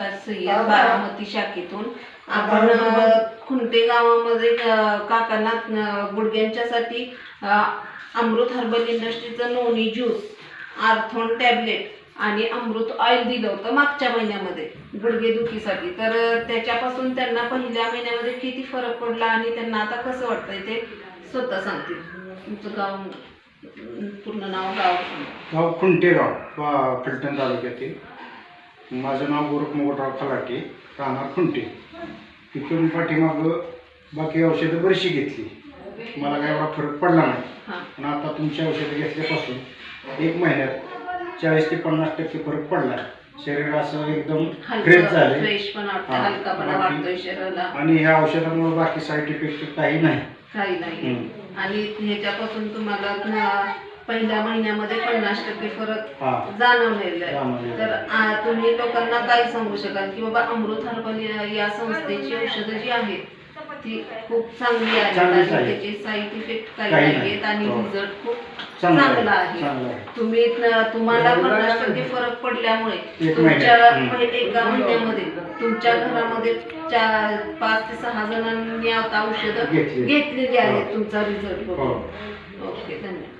मुमताज सय्यद बारामती शाखेतून आपण खुंटे गावामध्ये काकांना गुडघ्यांच्यासाठी अमृत हर्बल इंडस्ट्रीचं नोनी ज्यूस आर्थोन टॅबलेट आणि अमृत ऑइल दिलं होतं मागच्या महिन्यामध्ये गुडघेदुखीसाठी तर त्याच्यापासून त्यांना पहिल्या महिन्यामध्ये किती फरक पडला आणि त्यांना आता कसं वाटतंय ते स्वतः सांगतील. तुमचं गाव पूर्ण नाव गाव. गाव खुंटेगाव वा- फलटण तालुक्यातील. माझं नाव गोरख मोगटराव फलाटे राहणार खुंटे. तिथून पाठीमागं बाकी औषधं बरीचशी घेतली. मला काय एवढा फरक पडला नाही. पण आता तुमची औषधं घेतल्यापासून एक महिन्यात चाळीस ते पन्नास टक्के फरक पडला. शरीर असं एकदम फ्रेश झाले आणि ह्या औषधामुळे बाकी साईड इफेक्ट काही नाही. काही नाही. हम्म. आणि ह्याच्यापासून तुम्हाला पहिल्या महिन्यामध्ये पन्नास टक्के फरक हा. जाणवलेला आहे. जाणवलेलं तर आ, तुम्ही लोकांना काय सांगू शकाल की बाबा अमृत हर्बल या- या संस्थेची औषधं जी आहेत ती खूप चांगली आहेत चांगलीच आणि आहे. त्याचे साईड इफेक्ट काही काही नाही. आणि हो. रिझल्ट खूप चांगलं आहे. आहे. चांगलं आहे. तुम्ही न- तुम्हाला पन्नास टक्के फरक पडल्यामुळे एक तुमच्या महिन्यात, हम्म. पहि- एका महिन्यामध्ये तुमच्या घरामध्ये चार पाच ते सहा जणांनी आता औषधं घेतली. घेतलेली आहेत हो. तुमचा रिझल्ट हो. बघून ओके धन्यवाद.